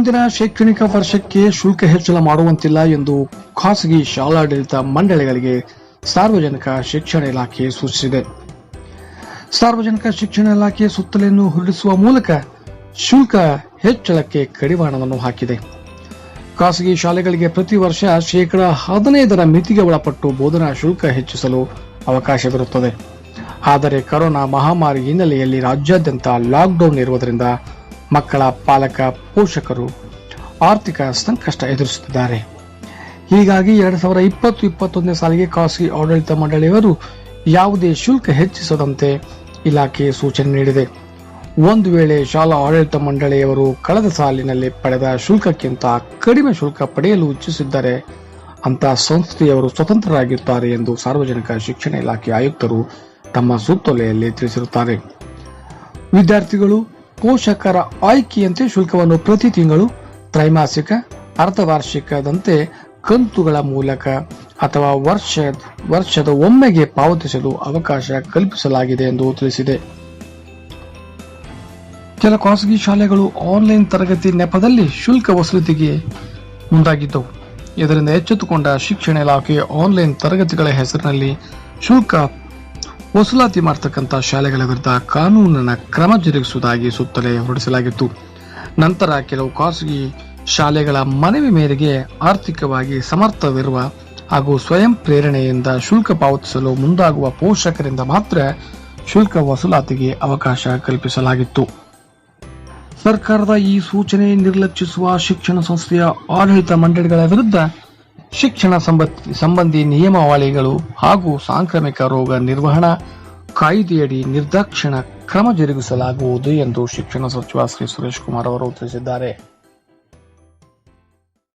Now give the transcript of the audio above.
ಮುಂದಿನ ಶೈಕ್ಷಣಿಕ ವರ್ಷಕ್ಕೆ ಶುಲ್ಕ ಹೆಚ್ಚಳ ಮಾಡುವಂತಿಲ್ಲ ಎಂದು ಖಾಸಗಿ ಶಾಲಾಡಳಿತ ಮಂಡಳಿಗಳಿಗೆ ಸಾರ್ವಜನಿಕ ಶಿಕ್ಷಣ ಇಲಾಖೆ ಸೂಚಿಸಿದೆ. ಸಾರ್ವಜನಿಕ ಶಿಕ್ಷಣ ಇಲಾಖೆ ಸುತ್ತಲೆಯನ್ನು ಹೊರಡಿಸುವ ಮೂಲಕ ಶುಲ್ಕ ಹೆಚ್ಚಳಕ್ಕೆ ಕಡಿವಾಣವನ್ನು ಹಾಕಿದೆ. ಖಾಸಗಿ ಶಾಲೆಗಳಿಗೆ ಪ್ರತಿ ವರ್ಷ ಶೇಕಡಾ ಹದಿನೈದರ ಮಿತಿಗೆ ಒಳಪಟ್ಟು ಬೋಧನಾ ಶುಲ್ಕ ಹೆಚ್ಚಿಸಲು ಅವಕಾಶವಿರುತ್ತದೆ. ಆದರೆ ಕೊರೋನಾ ಮಹಾಮಾರಿ ಹಿನ್ನೆಲೆಯಲ್ಲಿ ರಾಜ್ಯಾದ್ಯಂತ ಲಾಕ್ಡೌನ್ ಇರುವುದರಿಂದ ಮಕ್ಕಳ ಪಾಲಕ, ಪೋಷಕರು ಆರ್ಥಿಕ ಸಂಕಷ್ಟ ಎದುರಿಸುತ್ತಿದ್ದಾರೆ. ಹೀಗಾಗಿ ಎರಡ್ ಸಾವಿರದ ಇಪ್ಪತ್ತು, ಇಪ್ಪತ್ತೊಂದನೇ ಸಾಲಿಗೆ ಖಾಸಗಿ ಆಡಳಿತ ಮಂಡಳಿಯವರು ಯಾವುದೇ ಶುಲ್ಕ ಹೆಚ್ಚಿಸದಂತೆ ಇಲಾಖೆ ಸೂಚನೆ ನೀಡಿದೆ. ಒಂದು ವೇಳೆ ಶಾಲಾ ಆಡಳಿತ ಮಂಡಳಿಯವರು ಕಳೆದ ಸಾಲಿನಲ್ಲಿ ಪಡೆದ ಶುಲ್ಕಕ್ಕಿಂತ ಕಡಿಮೆ ಶುಲ್ಕ ಪಡೆಯಲು ಇಚ್ಛಿಸಿದ್ದರೆ ಅಂತ ಸಂಸ್ಥೆಯವರು ಸ್ವತಂತ್ರರಾಗಿರುತ್ತಾರೆ ಎಂದು ಸಾರ್ವಜನಿಕ ಶಿಕ್ಷಣ ಇಲಾಖೆ ಆಯುಕ್ತರು ತಮ್ಮ ಸುತ್ತೋಲೆಯಲ್ಲಿ ತಿಳಿಸಿರುತ್ತಾರೆ. ವಿದ್ಯಾರ್ಥಿಗಳು ಪೋಷಕರ ಆಯ್ಕೆಯಂತೆ ಶುಲ್ಕವನ್ನು ಪ್ರತಿ ತಿಂಗಳು ತ್ರೈಮಾಸಿಕ, ಅರ್ಧವಾರ್ಷಿಕದಂತೆ ಕಂತುಗಳ ಮೂಲಕ ಅಥವಾ ವರ್ಷ, ವರ್ಷದ ಒಮ್ಮೆಗೆ ಪಾವತಿಸಲು ಅವಕಾಶ ಕಲ್ಪಿಸಲಾಗಿದೆ ಎಂದು ತಿಳಿಸಿದೆ. ಕೆಲ ಖಾಸಗಿ ಶಾಲೆಗಳು ಆನ್ಲೈನ್ ತರಗತಿ ನೆಪದಲ್ಲಿ ಶುಲ್ಕ ವಸೂಲಿಗೆ ಮುಂದಾಗಿದ್ದವು. ಇದರಿಂದ ಎಚ್ಚೆತ್ತುಕೊಂಡ ಶಿಕ್ಷಣ ಇಲಾಖೆ ಆನ್ಲೈನ್ ತರಗತಿಗಳ ಹೆಸರಿನಲ್ಲಿ ಶುಲ್ಕ ವಸೂಲಾತಿ ಮಾಡತಕ್ಕಂಥ ಶಾಲೆಗಳ ವಿರುದ್ಧ ಕಾನೂನಿನ ಕ್ರಮ ಜರುಗಿಸುವುದಾಗಿ ಸುತ್ತಲೇ ಹೊರಡಿಸಲಾಗಿತ್ತು. ನಂತರ ಕೆಲವು ಖಾಸಗಿ ಶಾಲೆಗಳ ಮನವಿ ಮೇರೆಗೆ ಆರ್ಥಿಕವಾಗಿ ಸಮರ್ಥವಿರುವ ಹಾಗೂ ಸ್ವಯಂ ಪ್ರೇರಣೆಯಿಂದ ಶುಲ್ಕ ಪಾವತಿಸಲು ಮುಂದಾಗುವ ಪೋಷಕರಿಂದ ಮಾತ್ರ ಶುಲ್ಕ ವಸೂಲಾತಿಗೆ ಅವಕಾಶ ಕಲ್ಪಿಸಲಾಗಿತ್ತು. ಸರ್ಕಾರದ ಈ ಸೂಚನೆ ನಿರ್ಲಕ್ಷಿಸುವ ಶಿಕ್ಷಣ ಸಂಸ್ಥೆಯ ಆಡಳಿತ ಮಂಡಳಿಗಳ ವಿರುದ್ಧ ಶಿಕ್ಷಣ ಸಂಬಂಧಿ ನಿಯಮಾವಳಿಗಳು ಹಾಗೂ ಸಾಂಕ್ರಾಮಿಕ ರೋಗ ನಿರ್ವಹಣಾ ಕಾಯ್ದೆಯಡಿ ನಿರ್ದಾಕ್ಷಿಣ ಕ್ರಮ ಜರುಗಿಸಲಾಗುವುದು ಎಂದು ಶಿಕ್ಷಣ ಸಚಿವ ಶ್ರೀ ಸುರೇಶ್ ಕುಮಾರ್ ಅವರು ತಿಳಿಸಿದ್ದಾರೆ.